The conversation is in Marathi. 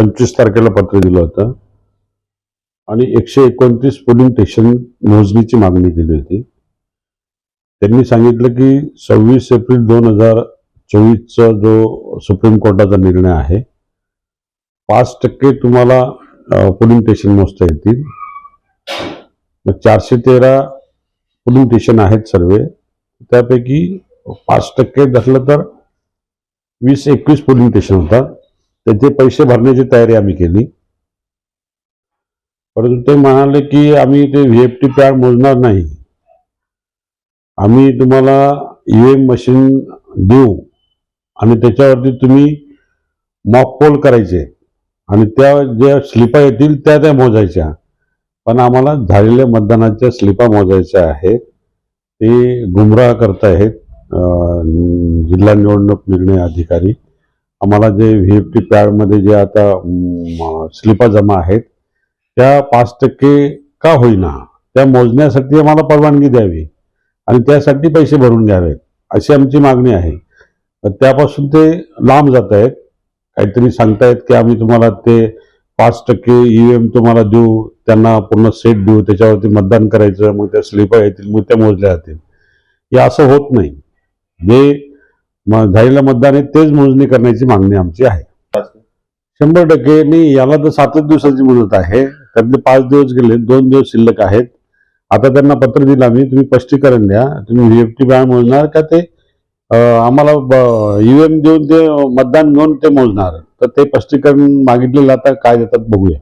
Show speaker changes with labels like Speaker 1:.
Speaker 1: पंचवीस तारखेला पत्र दिलं होतं. आणि एकशे एकोणतीस पोलिंग स्टेशन मोजणीची मागणी केली होती. त्यांनी सांगितलं की सव्वीस एप्रिल दोन हजार चोवीसचा जो सुप्रीम कोर्टाचा निर्णय आहे पाच टक्के तुम्हाला पोलिंग स्टेशन मोजता येतील. मग चारशे तेरा पोलिंग स्टेशन आहेत सर्व. त्यापैकी पाच टक्के धरलं तर वीस एकवीस पोलिंग स्टेशन होतात. त्याचे पैसे भरण्याची तयारी आम्ही केली. परंतु ते म्हणाले की आम्ही ते व्ही एफ टी पॅड मोजणार नाही. आम्ही तुम्हाला ईव्हीएम मशीन देऊ आणि त्याच्यावरती तुम्ही मॉक पोल करायचे आणि त्या ज्या स्लिपा येतील त्या त्या मोजायच्या. पण आम्हाला झालेल्या मतदानाच्या स्लिपा मोजायच्या आहेत. ते गुमराह करतायत जिल्हा निवडणूक निर्णय अधिकारी. आम्हाला जे व्ही एफ टी पॅडमध्ये जे आता स्लिपा जमा आहेत त्या पाच टक्के का होईना. त्या मोजण्यासाठी आम्हाला परवानगी द्यावी आणि त्यासाठी पैसे भरून घ्यावेत अशी आमची मागणी आहे. त्यापासून ते लांब जात आहेत. काहीतरी सांगतायत की आम्ही तुम्हाला ते पाच टक्के ई एम तुम्हाला देऊ त्यांना पूर्ण सेट देऊ त्याच्यावरती मतदान करायचं मग त्या स्लिपा येतील मग त्या मोजल्या जातील. हे असं होत नाही. जे झालेलं मतदान आहे तेच मोजणी करण्याची मागणी आमची आहे. शंभर टक्के मी याला तर सातच दिवसाची मुदत आहे. त्यातले पाच दिवस गेले दोन दिवस शिल्लक आहेत. आता त्यांना पत्र दिलं आम्ही तुम्ही स्पष्टीकरण द्या. तुम्ही व्हीएफटी बॅन मोजणार का ते आम्हाला ईव्हीएम देऊन ते मतदान घेऊन ते मोजणार. तर ते स्पष्टीकरण मागितलेलं आता काय देतात बघूया.